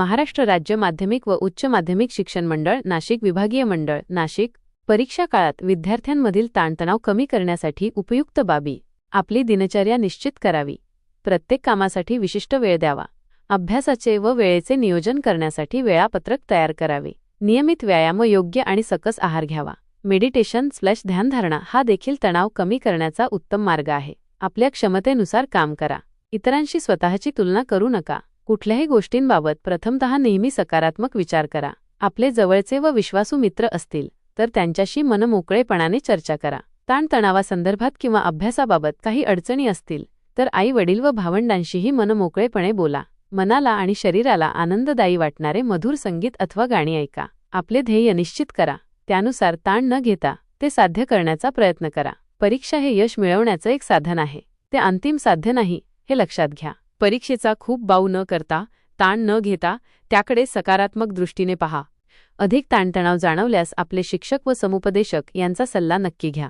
महाराष्ट्र राज्य माध्यमिक व उच्च माध्यमिक शिक्षण मंडळ नाशिक विभागीय मंडळ नाशिक. परीक्षा काळात विद्यार्थ्यांमधील ताणतणाव कमी करण्यासाठी उपयुक्त बाबी. आपली दिनचर्या निश्चित करावी. प्रत्येक कामासाठी विशिष्ट वेळ द्यावा. अभ्यासाचे व वेळेचे नियोजन करण्यासाठी वेळापत्रक तयार करावे. नियमित व्यायाम व योग्य आणि सकस आहार घ्यावा. मेडिटेशन स्लॅश ध्यानधारणा हा देखील तणाव कमी करण्याचा उत्तम मार्ग आहे. आपल्या क्षमतेनुसार काम करा. इतरांशी स्वतःची तुलना करू नका. कुठल्याही गोष्टींबाबत प्रथमतः नेहमी सकारात्मक विचार करा. आपले जवळचे व विश्वासू मित्र असतील तर त्यांच्याशी मनमोकळेपणाने चर्चा करा. ताणतणावासंदर्भात किंवा अभ्यासाबाबत काही अडचणी असतील तर आई वडील व भावंडांशीही मनमोकळेपणे बोला. मनाला आणि शरीराला आनंददायी वाटणारे मधुर संगीत अथवा गाणी ऐका. आपले ध्येय निश्चित करा. त्यानुसार ताण न घेता ते साध्य करण्याचा प्रयत्न करा. परीक्षा हे यश मिळवण्याचं एक साधन आहे. ते अंतिम साध्य नाही हे लक्षात घ्या. परीक्षेचा खूप बाऊ न करता ताण न घेता त्याकडे सकारात्मक दृष्टीने पहा. अधिक ताणतणाव जाणवल्यास आपले शिक्षक व समुपदेशक यांचा सल्ला नक्की घ्या.